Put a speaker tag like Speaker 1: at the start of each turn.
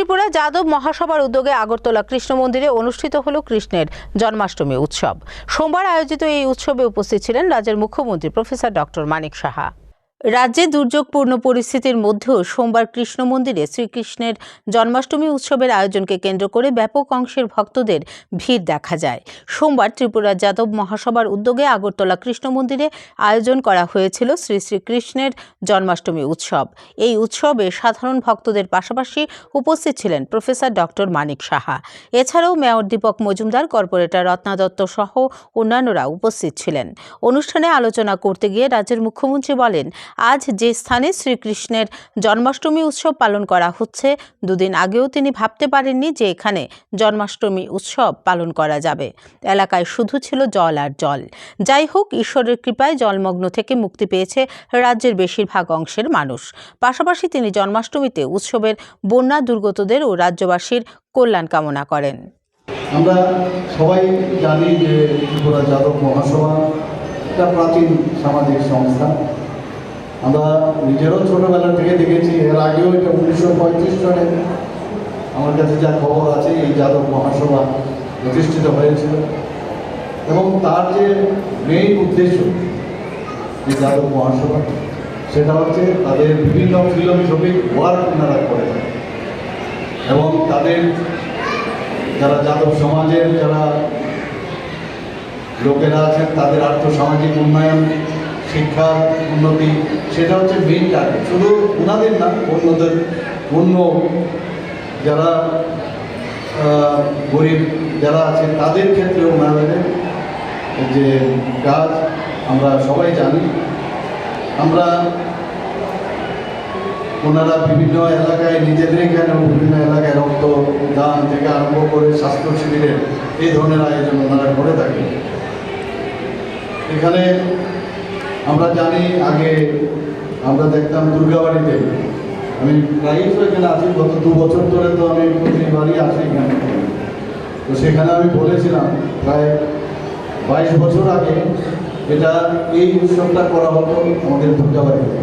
Speaker 1: ত্রিপুরা যাদব মহাসভার উদ্যোগে আগরতলা কৃষ্ণ মন্দিরে অনুষ্ঠিত হল কৃষ্ণের জন্মাষ্টমী উৎসব। সোমবার আয়োজিত এই উৎসবে উপস্থিত ছিলেন রাজ্যের মুখ্যমন্ত্রী প্রফেসর ডক্টর মানিক সাহা। রাজ্যে দুর্যোগপূর্ণ পরিস্থিতির মধ্যেও সোমবার কৃষ্ণ মন্দিরে শ্রীকৃষ্ণের জন্মাষ্টমী উৎসবের আয়োজনকে কেন্দ্র করে ব্যাপক অংশের ভক্তদের ভিড় দেখা যায়। সোমবার ত্রিপুরা যাদব মহাসভার উদ্যোগে আগরতলা কৃষ্ণ মন্দিরে আয়োজন করা হয়েছিল শ্রী শ্রীকৃষ্ণের জন্মাষ্টমী উৎসব। এই উৎসবে সাধারণ ভক্তদের পাশাপাশি উপস্থিত ছিলেন প্রফেসর ডক্টর মানিক সাহা। এছাড়াও মেয়র দীপক মজুমদার, কর্পোরেটর রত্না দত্ত সহ অন্যান্যরা উপস্থিত ছিলেন। অনুষ্ঠানে আলোচনা করতে গিয়ে রাজ্যের মুখ্যমন্ত্রী বলেন আজ যে স্থানে শ্রীকৃষ্ণের জন্মাষ্টমী উৎসব পালন করা হচ্ছে, দুদিন আগেও তিনি ভাবতে পারেননি যে এখানে জন্মাষ্টমী উৎসব পালন করা যাবে। এলাকায় শুধু ছিল জল আর জল। যাই হোক, ঈশ্বরের কৃপায় জলমগ্ন থেকে মুক্তি পেয়েছে রাজ্যের বেশিরভাগ অংশের মানুষ। পাশাপাশি তিনি জন্মাষ্টমীতে উৎসবের বন্যা দুর্গতদের ও রাজ্যবাসীর কল্যাণ কামনা করেন।
Speaker 2: আমরা সবাই জানি যে ত্রিপুরা যাদব মহাসভা একটা প্রাচীন সামাজিক সংস্থা। আমরা নিজেরও ছোটোবেলা থেকে দেখেছি, এর আগেও এটা উনিশশো পঁয়ত্রিশ সালে আমার কাছে যা খবর আছে, এই যাদব মহাসভা প্রতিষ্ঠিত হয়েছিল। এবং তার যে মেইন উদ্দেশ্য, যে যাদব মহাসভা, সেটা হচ্ছে তাদের বিভিন্ন ফিলোথ্রপিক ওয়ার্ক ওনারা করে এবং তাদের যারা যাদব সমাজের যারা লোকেরা আছেন, তাদের আর্থসামাজিক উন্নয়ন শিক্ষার উন্নতি, সেটা হচ্ছে মেইন টার্গেট শুধু ওনাদের না, অন্যদের, অন্য যারা গরিব যারা আছে, তাদের ক্ষেত্রে ওনাদের যে কাজ আমরা সবাই জানি। আমরা ওনারা বিভিন্ন এলাকায় নিজেদের এখানে বিভিন্ন এলাকায় রক্ত, দান থেকে আরম্ভ করে স্বাস্থ্য শিবিরের এই ধরনের আয়োজন ওনারা করে থাকেন। এখানে আমরা জানি আগে আমরা দেখতাম দুর্গাবাড়িতে। আমি প্রায়ই তো এখানে আছি, গত দু বছর ধরে তো আমি বাড়ি আছি এখানে। তো সেখানে আমি বলেছিলাম, প্রায় বাইশ বছর আগে এটা এই উৎসবটা করা হতো আমাদের দুর্গাবাড়িতে।